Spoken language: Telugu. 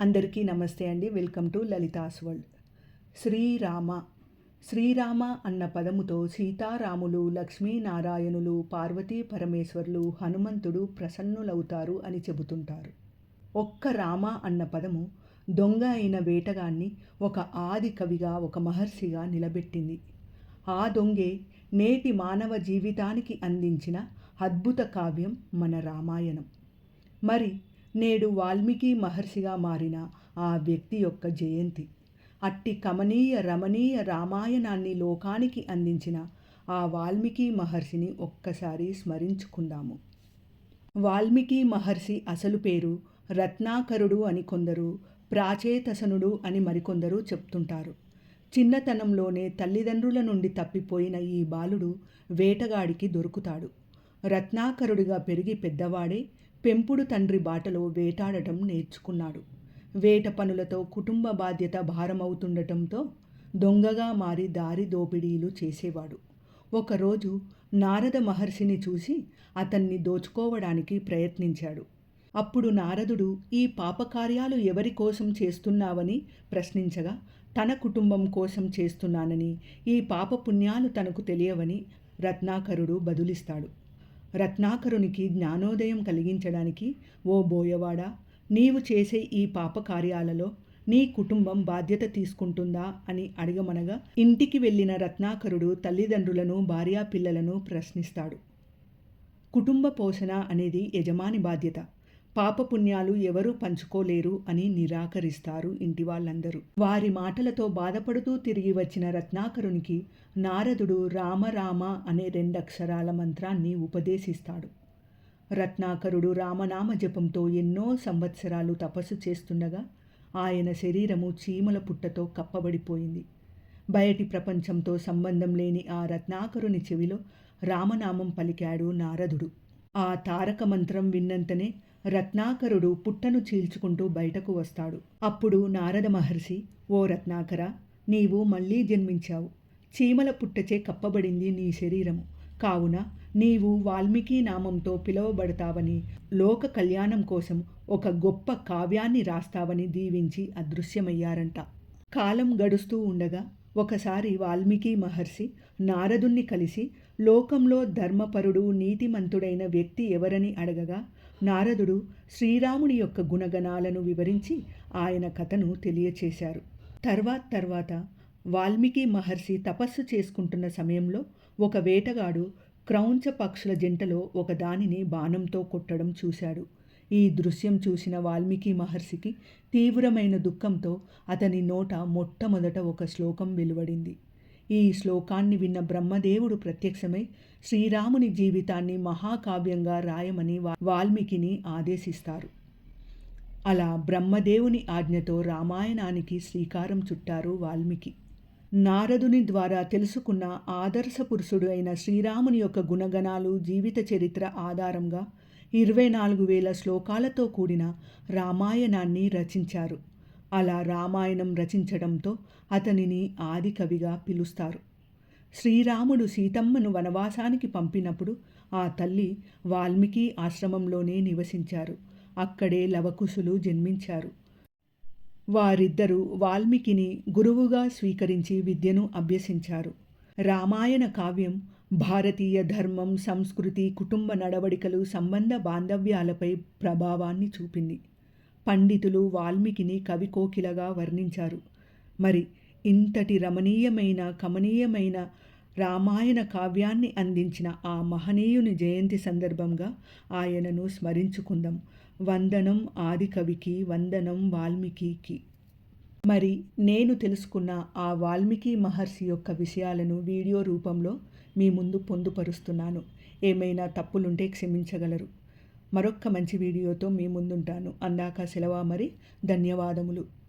అందరికీ నమస్తే అండి. Welcome to Lalitha's world Srirama Srirama అన్న పదముతో సీతారాములు లక్ష్మీనారాయణులు పార్వతీ పరమేశ్వరులు హనుమంతుడు ప్రసన్నులవుతారు అని చెబుతుంటారు. ఒక్క రామ అన్న పదము దొంగ అయిన వేటగాన్ని ఒక ఆది కవిగా ఒక మహర్షిగా నిలబెట్టింది. ఆ దొంగే నేటి మానవ జీవితానికి అందించిన అద్భుత కావ్యం మన రామాయణం. మరి నేడు వాల్మీకి మహర్షిగా మారిన ఆ వ్యక్తి యొక్క జయంతి. అట్టి కమనీయ రమణీయ రామాయణాన్ని లోకానికి అందించిన ఆ వాల్మీకి మహర్షిని ఒక్కసారి స్మరించుకుందాము. వాల్మీకి మహర్షి అసలు పేరు రత్నాకరుడు అని కొందరు ప్రాచేతసనుడు అని మరికొందరు చెప్తుంటారు. చిన్నతనంలోనే తల్లిదండ్రుల నుండి తప్పిపోయిన ఈ బాలుడు వేటగాడికి దొరుకుతాడు. రత్నాకరుడిగా పెరిగి పెద్దవాడే పెంపుడు తండ్రి బాటలో వేటాడటం నేర్చుకున్నాడు. వేట పనులతో కుటుంబ బాధ్యత భారమవుతుండటంతో దొంగగా మారి దారి దోపిడీలు చేసేవాడు. ఒకరోజు నారద మహర్షిని చూసి అతన్ని దోచుకోవడానికి ప్రయత్నించాడు. అప్పుడు నారదుడు ఈ పాపకార్యాలు ఎవరి కోసం చేస్తున్నావని ప్రశ్నించగా తన కుటుంబం కోసం చేస్తున్నానని ఈ పాపపుణ్యాలు తనకు తెలియవని రత్నాకరుడు బదులిస్తాడు. రత్నాకరునికి జ్ఞానోదయం కలిగించడానికి ఓ బోయవాడా నీవు చేసే ఈ పాపకార్యాలలో నీ కుటుంబం బాధ్యత తీసుకుంటుందా అని అడగమనగా ఇంటికి వెళ్ళిన రత్నాకరుడు తల్లిదండ్రులను భార్యా పిల్లలను ప్రశ్నిస్తాడు. కుటుంబ పోషణ అనేది యజమాని బాధ్యత. పాపపుణ్యాలు ఎవరూ పంచుకోలేరు అని నిరాకరిస్తారు ఇంటి వాళ్ళందరూ. వారి మాటలతో బాధపడుతూ తిరిగి వచ్చిన రత్నాకరునికి నారదుడు రామరామ అనే రెండక్షరాల మంత్రాన్ని ఉపదేశిస్తాడు. రత్నాకరుడు రామనామ జపంతో ఎన్నో సంవత్సరాలు తపస్సు చేస్తుండగా ఆయన శరీరము చీమల పుట్టతో కప్పబడిపోయింది. బయటి ప్రపంచంతో సంబంధం లేని ఆ రత్నాకరుని చెవిలో రామనామం పలికాడు నారదుడు. ఆ తారక మంత్రం విన్నంతనే రత్నాకరుడు పుట్టను చీల్చుకుంటూ బయటకు వస్తాడు. అప్పుడు నారద మహర్షి ఓ రత్నాకర నీవు మళ్ళీ జన్మించావు. చీమల పుట్టచే కప్పబడింది నీ శరీరము. కావున నీవు వాల్మీకి నామంతో పిలువబడతావని లోక కళ్యాణం కోసం ఒక గొప్ప కావ్యాన్ని రాస్తావని దీవించి అదృశ్యమయ్యారంట. కాలం గడుస్తూ ఉండగా ఒకసారి వాల్మీకి మహర్షి నారదుణ్ణి కలిసి లోకంలో ధర్మపరుడు నీతిమంతుడైన వ్యక్తి ఎవరని అడగగా నారదుడు శ్రీరాముని యొక్క గుణగణాలను వివరించి ఆయన కథను తెలియచేశారు. తర్వాత తర్వాత వాల్మీకి మహర్షి తపస్సు చేసుకుంటున్న సమయంలో ఒక వేటగాడు క్రౌంచ పక్షుల జంటలో ఒక దానిని బాణంతో కొట్టడం చూశాడు. ఈ దృశ్యం చూసిన వాల్మీకి మహర్షికి తీవ్రమైన దుఃఖంతో అతని నోట మొట్టమొదట ఒక శ్లోకం వెలువడింది. ఈ శ్లోకాన్ని విన్న బ్రహ్మదేవుడు ప్రత్యక్షమై శ్రీరాముని జీవితాన్ని మహాకావ్యంగా రాయమని వాల్మీకిని ఆదేశిస్తారు. అలా బ్రహ్మదేవుని ఆజ్ఞతో రామాయణానికి శ్రీకారం చుట్టారు వాల్మీకి. నారదుని ద్వారా తెలుసుకున్న ఆదర్శ పురుషుడు అయిన శ్రీరాముని యొక్క గుణగణాలు జీవిత చరిత్ర ఆధారంగా ఇరవై నాలుగు వేల శ్లోకాలతో కూడిన రామాయణాన్ని రచించారు. అలా రామాయణం రచించడంతో అతనిని ఆదికవిగా పిలుస్తారు. శ్రీరాముడు సీతమ్మను వనవాసానికి పంపినప్పుడు ఆ తల్లి వాల్మీకి ఆశ్రమంలోనే నివసించారు. అక్కడే లవకుశులు జన్మించారు. వారిద్దరూ వాల్మీకిని గురువుగా స్వీకరించి విద్యను అభ్యసించారు. రామాయణ కావ్యం భారతీయ ధర్మం సంస్కృతి కుటుంబ నడవడికలు సంబంధ బాంధవ్యాలపై ప్రభావాన్ని చూపింది. పండితులు వాల్మీకిని కవి కోకిలగా వర్ణించారు. మరి ఇంతటి రమణీయమైన కమనీయమైన రామాయణ కావ్యాన్ని అందించిన ఆ మహనీయుని జయంతి సందర్భంగా ఆయనను స్మరించుకుందాం. వందనం ఆదికవికి వందనం వాల్మీకి మరి నేను తెలుసుకున్న ఆ వాల్మీకి మహర్షి యొక్క విషయాలను వీడియో రూపంలో మీ ముందు పొందుపరుస్తున్నాను. ఏమైనా తప్పులుంటే క్షమించగలరు. మరొక్క మంచి వీడియోతో మీ ముందుంటాను. అందాక సెలవా మరి? ధన్యవాదములు.